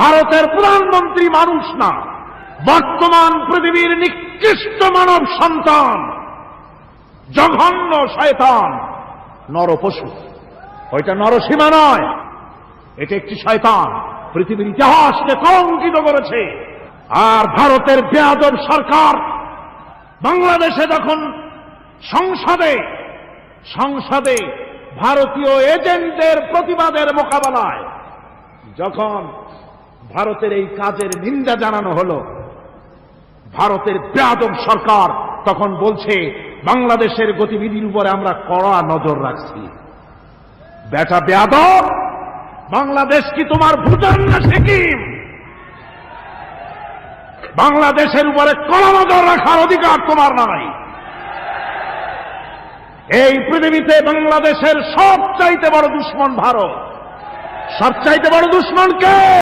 ভারতের প্রধানমন্ত্রী মানুষ না। বর্তমান পৃথিবীর নিকৃষ্ট মানব সন্তান। জঘন্য শয়তান। নরপশু। ওইটা নরসীমা নয়। এটা একটি শয়তান। পৃথিবীর ইতিহাসকে কলঙ্কিত করেছে। আর ভারতের বেয়াদব সরকার বাংলাদেশে যখন সংসদে সংসদে ভারতীয় এজেন্টদের প্রতিবাদের মোকাবেলায় যখন ভারতের এই কাজের নিন্দা জানানো হলো। ভারতের বেয়াদব সরকার তখন বলছে, বাংলাদেশের গতিবিধির উপরে আমরা কড়া নজর রাখছি। বেটা বেয়াদব বাংলাদেশ কি তোমার ভুটান না সিকিম? বাংলাদেশের উপরে কড়া নজর রাখার অধিকার তোমার নাই। এই পৃথিবীতে বাংলাদেশের সব চাইতে বড় দুশ্মন ভারত। সব চাইতে বড় দুশ্মন কে?